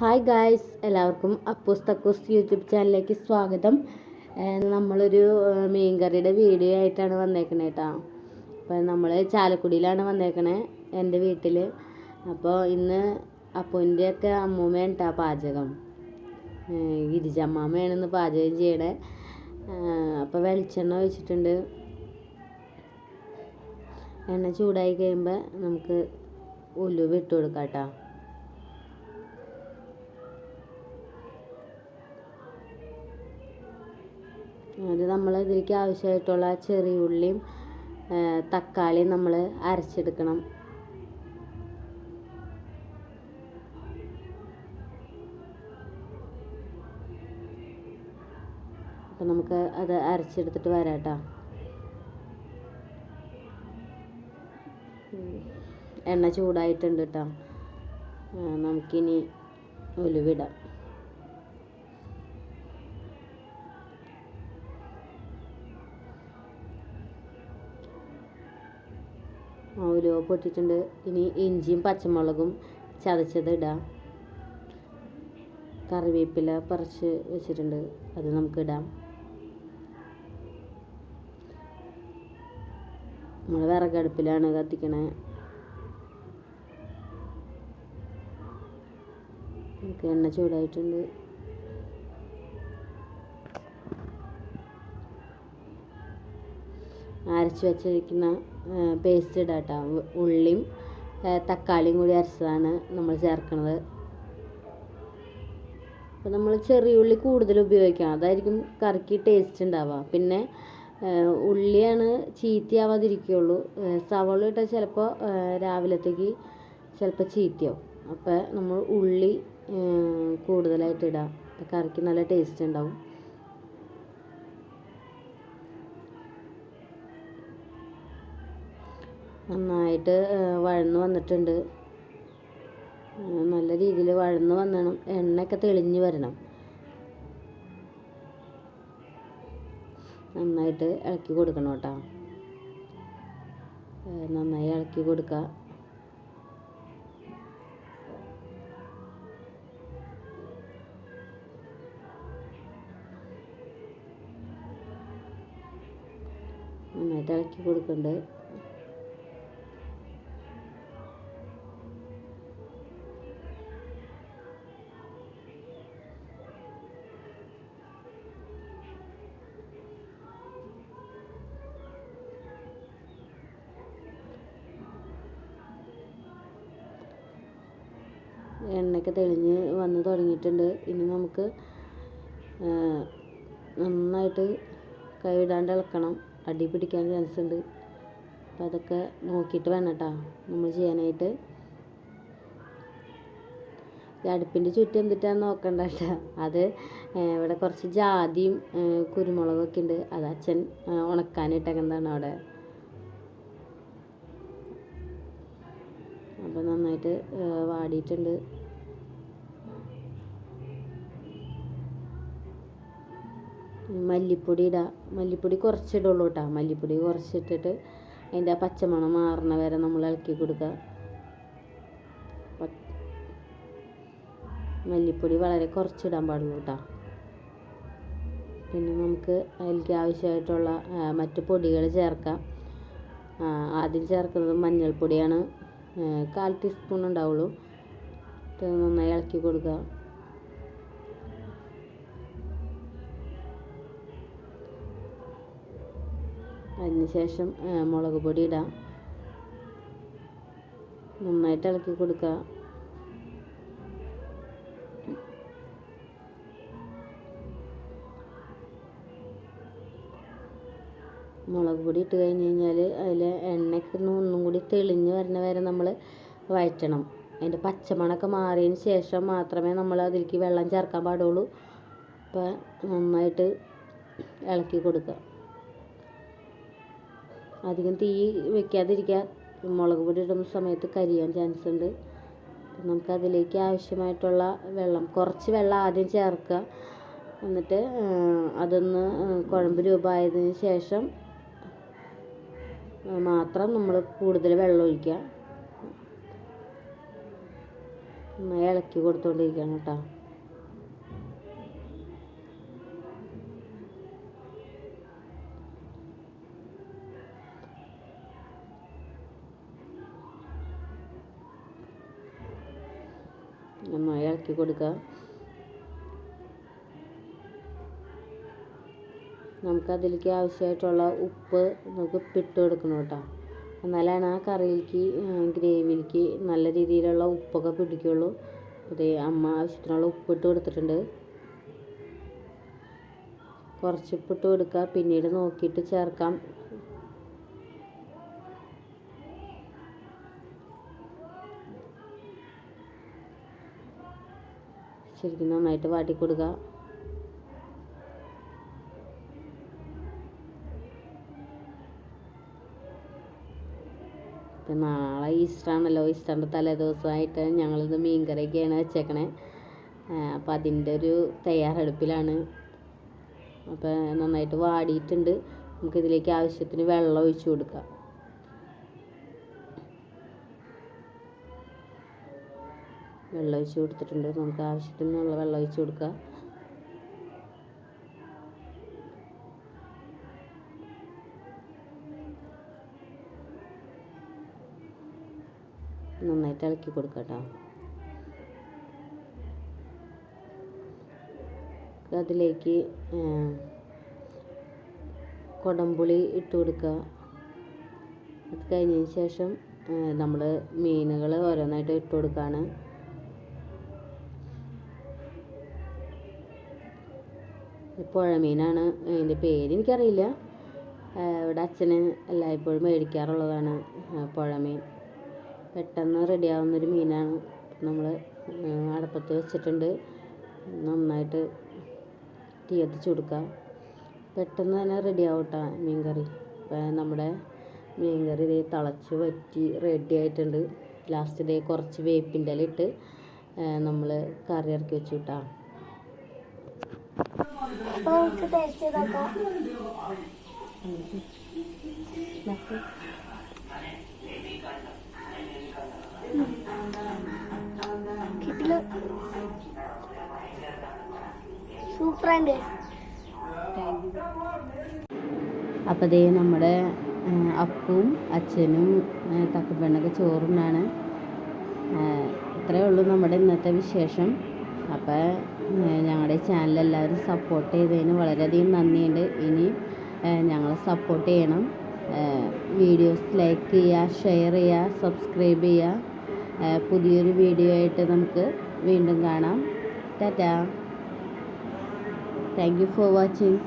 Hi guys എല്ലാവർക്കും Appus തക്കൂസ് YouTube ചാനലിലേക്ക് സ്വാഗതം. നമ്മളൊരു മീൻകറിയുടെ വീഡിയോ ആയിട്ടാണ് വന്നേക്കണേ കേട്ടോ അപ്പോൾ നമ്മൾ ചാലക്കുടിയിലാണ് വന്നേക്കണേ എന്റെ വീട്ടിൽ അപ്പോൾ ഇന്ന് അപ്പൂന്റെയൊക്കെ അമ്മൂമ്മയാണ് കേട്ടോ പാചകം. ഗിരിജമ്മാമ്മയാണ് ഇന്ന് പാചകം ചെയ്യണേ. അപ്പോൾ വെളിച്ചെണ്ണ ഒഴിച്ചിട്ടുണ്ട്. എണ്ണ ചൂടായി കഴിയുമ്പോൾ നമുക്ക് ഉലുവ ഇട്ട് കൊടുക്കാം കേട്ടോ അത് നമ്മൾ ഇതിലേക്ക് ആവശ്യമായിട്ടുള്ള ചെറിയ ഉള്ളിയും തക്കാളിയും നമ്മൾ അരച്ചെടുക്കണം. അപ്പം നമുക്ക് അത് അരച്ചെടുത്തിട്ട് വരാം കേട്ടോ എണ്ണ ചൂടായിട്ടുണ്ട് കേട്ടോ നമുക്കിനി ഉലുവിടാം ഉലുവ പൊട്ടിയിട്ടുണ്ട് ഇനി ഇഞ്ചിയും പച്ചമുളകും ചതച്ചത് ഇടാം. കറിവേപ്പില പറിച്ച് വെച്ചിട്ടുണ്ട്. അത് നമുക്ക് ഇടാം. നമ്മൾ വിറകടുപ്പിലാണ് കത്തിക്കണേ. നമുക്ക് എണ്ണ ചൂടായിട്ടുണ്ട്. അരച്ച് വെച്ചിരിക്കുന്ന പേസ്റ്റ് ഇടാം കേട്ടോ ഉള്ളിയും തക്കാളിയും കൂടി അരച്ചതാണ് നമ്മൾ ചേർക്കുന്നത് അപ്പോൾ നമ്മൾ ചെറിയ ഉള്ളി കൂടുതൽ ഉപയോഗിക്കണം. അതായിരിക്കും കറിക്ക് ടേസ്റ്റ് ഉണ്ടാവുക. പിന്നെ ഉള്ളിയാണ് ചീത്തയാവാതിരിക്കുകയുള്ളൂ. സവോള ഇട്ടാൽ ചിലപ്പോൾ രാവിലത്തേക്ക് ചിലപ്പോൾ ചീത്തയാവും. അപ്പോൾ നമ്മൾ ഉള്ളി കൂടുതലായിട്ട് ഇടാം. കറിക്ക് നല്ല ടേസ്റ്റ് ഉണ്ടാവും. നന്നായിട്ട് വഴന്ന് വന്നിട്ടുണ്ട്. നല്ല രീതിയിൽ വഴന്ന് വന്നണം. എണ്ണയൊക്കെ തെളിഞ്ഞ് വരണം. നന്നായിട്ട് ഇളക്കി കൊടുക്കണം കേട്ടോ. നന്നായി ഇളക്കി കൊടുക്കുക നന്നായിട്ട് ഇളക്കി കൊടുക്കുന്നുണ്ട് എണ്ണയൊക്കെ തെളിഞ്ഞ് വന്ന് തുടങ്ങിയിട്ടുണ്ട്. ഇനി നമുക്ക് നന്നായിട്ട് കൈവിടാണ്ട് ഇളക്കണം. അടി പിടിക്കാൻ ചാൻസ് ഉണ്ട്. അപ്പം അതൊക്കെ നോക്കിയിട്ട് വേണം കേട്ടോ നമ്മൾ ചെയ്യാനായിട്ട്. ഈ അടുപ്പിന്റെ ചുറ്റും എന്തിട്ടാന്ന് നോക്കണ്ട കേട്ടോ അത് ഇവിടെ കുറച്ച് ജാതിയും കുരുമുളകൊക്കെ ഉണ്ട്. അത് അച്ഛൻ ഉണക്കാനിട്ടേക്കുന്നതാണ് അവിടെ. അപ്പോൾ നന്നായിട്ട് വാടിയിട്ടുണ്ട്. മല്ലിപ്പൊടി ഇടുക മല്ലിപ്പൊടി കുറച്ചിടുള്ളൂ കേട്ടോ മല്ലിപ്പൊടി കുറച്ചിട്ടിട്ട് അതിന്റെ ആ പച്ചമണം മാറണ വരെ നമ്മൾ ഇളക്കി കൊടുക്കുക മല്ലിപ്പൊടി വളരെ കുറച്ചിടാൻ പാടുള്ളൂ കേട്ടോ പിന്നെ നമുക്ക് അതിലേക്ക് ആവശ്യമായിട്ടുള്ള മറ്റു പൊടികൾ ചേർക്കാം. ആദ്യം ചേർക്കുന്നത് മഞ്ഞൾപ്പൊടിയാണ്. കാൽ ടീസ്പൂൺ ഉണ്ടാവുള്ളൂ. നന്നായി ഇളക്കി കൊടുക്കുക അതിനുശേഷം മുളക് പൊടി ഇടാം. നന്നായിട്ട് ഇളക്കി കൊടുക്കുക മുളക് പൊടി ഇട്ട് കഴിഞ്ഞ് കഴിഞ്ഞാൽ അതിൽ എണ്ണയ്ക്ക് ഒന്നും കൂടി തെളിഞ്ഞ് വരുന്ന വരെ നമ്മൾ വഴറ്റണം. അതിന്റെ പച്ചമണൊക്കെ മാറിയതിന് ശേഷം മാത്രമേ നമ്മൾ അതിലേക്ക് വെള്ളം ചേർക്കാൻ പാടുള്ളൂ. അപ്പം നന്നായിട്ട് ഇളക്കി കൊടുക്കുക. അധികം തീ വെക്കാതിരിക്കുക. മുളക് പൊടി ഇടുന്ന സമയത്ത് കരിയാൻ ചാൻസ് ഉണ്ട്. നമുക്ക് അതിലേക്ക് ആവശ്യമായിട്ടുള്ള വെള്ളം കുറച്ച് വെള്ളം ആദ്യം ചേർക്കുക. എന്നിട്ട് അതൊന്ന് കുഴമ്പ് രൂപമായതിന് ശേഷം മാത്രം നമ്മൾ കൂടുതൽ വെള്ളം ഒഴിക്കുക. നന്നായി ഇളക്കി കൊടുത്തുകൊണ്ടിരിക്കണം കേട്ടോ. ഇളക്കി കൊടുക്കുക നമുക്ക് അതിലേക്ക് ആവശ്യമായിട്ടുള്ള ഉപ്പ് നമുക്ക് ഇട്ട് കൊടുക്കണം കേട്ടോ. എന്നാലാണ് ആ കറിയിലേക്ക് ഗ്രേവിയിലേക്ക് നല്ല രീതിയിലുള്ള ഉപ്പൊക്കെ പിടിക്കുള്ളൂ. അതേ അമ്മ ആവശ്യത്തിനുള്ള ഉപ്പിട്ട് കൊടുത്തിട്ടുണ്ട്. കുറച്ച് ഉപ്പിട്ട് കൊടുക്കുക പിന്നീട് നോക്കിയിട്ട് ചേർക്കാം. ശരിക്കും നന്നായിട്ട് വാട്ടി കൊടുക്കുക ഇപ്പം നാളെ ഈസ്റ്ററാണല്ലോ ഈസ്റ്ററിന്റെ തലേ ദിവസമായിട്ട് ഞങ്ങളിത് മീൻ കറിയൊക്കെയാണ് വെച്ചേക്കണേ. അപ്പം അതിന്റെ ഒരു തയ്യാറെടുപ്പിലാണ്. അപ്പം നന്നായിട്ട് വാടിയിട്ടുണ്ട്. നമുക്കിതിലേക്ക് ആവശ്യത്തിന് വെള്ളം ഒഴിച്ചു കൊടുക്കാം. വെള്ളം ഒഴിച്ച് കൊടുത്തിട്ടുണ്ട്. നമുക്ക് ആവശ്യത്തിനുള്ള വെള്ളം ഒഴിച്ച് കൊടുക്കുക നന്നായിട്ട് ഇളക്കി കൊടുക്കട്ടോ കേട്ടോ അതിലേക്ക് കൊടംപുളി ഇട്ട് കൊടുക്കുക അത് കഴിഞ്ഞതിന് ശേഷം നമ്മൾ മീനുകൾ ഓരോന്നായിട്ട് ഇട്ട് കൊടുക്കുകയാണ് പുഴമീനാണ് അതിന്റെ പേര്. എനിക്കറിയില്ല. ഇവിടെ അച്ഛന് എല്ലായ്പ്പോഴും മേടിക്കാറുള്ളതാണ് പുഴമീൻ. പെട്ടെന്ന് റെഡിയാവുന്നൊരു മീനാണ്. നമ്മൾ അടപ്പത്ത് വെച്ചിട്ടുണ്ട്. നന്നായിട്ട് തീ കൊടുക്കുക പെട്ടെന്ന് തന്നെ റെഡിയാവും കേട്ടോ മീൻ കറി നമ്മുടെ മീൻ കറി ഇതേ തിളച്ച് വറ്റി റെഡി ആയിട്ടുണ്ട്. ലാസ്റ്റ് ഇതേ കുറച്ച് വേപ്പിന്റെ ഇല ഇട്ട് നമ്മൾ കറി ഇറക്കി വെച്ചു കേട്ടോ അപ്പൊ നമുക്ക് അപ്പോൾ ദേ നമ്മുടെ അപ്പും അച്ഛനും തക്കപ്പെണ്ണൊക്കെ ചോറുണ്ണാണ് ആ, ഇത്രയേ ഉള്ളൂ നമ്മുടെ ഇന്നത്തെ വിശേഷം. അപ്പോൾ ഞങ്ങളുടെ ചാനൽ എല്ലാവരും സപ്പോർട്ട് ചെയ്തതിന് വളരെയധികം നന്ദിയുണ്ട്. ഇനി ഞങ്ങളെ സപ്പോർട്ട് ചെയ്യണം. വീഡിയോസ് ലൈക്ക് ചെയ്യുക ഷെയർ ചെയ്യുക സബ്സ്ക്രൈബ് ചെയ്യുക പുതിയൊരു വീഡിയോ ആയിട്ട് നമുക്ക് വീണ്ടും കാണാം. Tata. Thank you for watching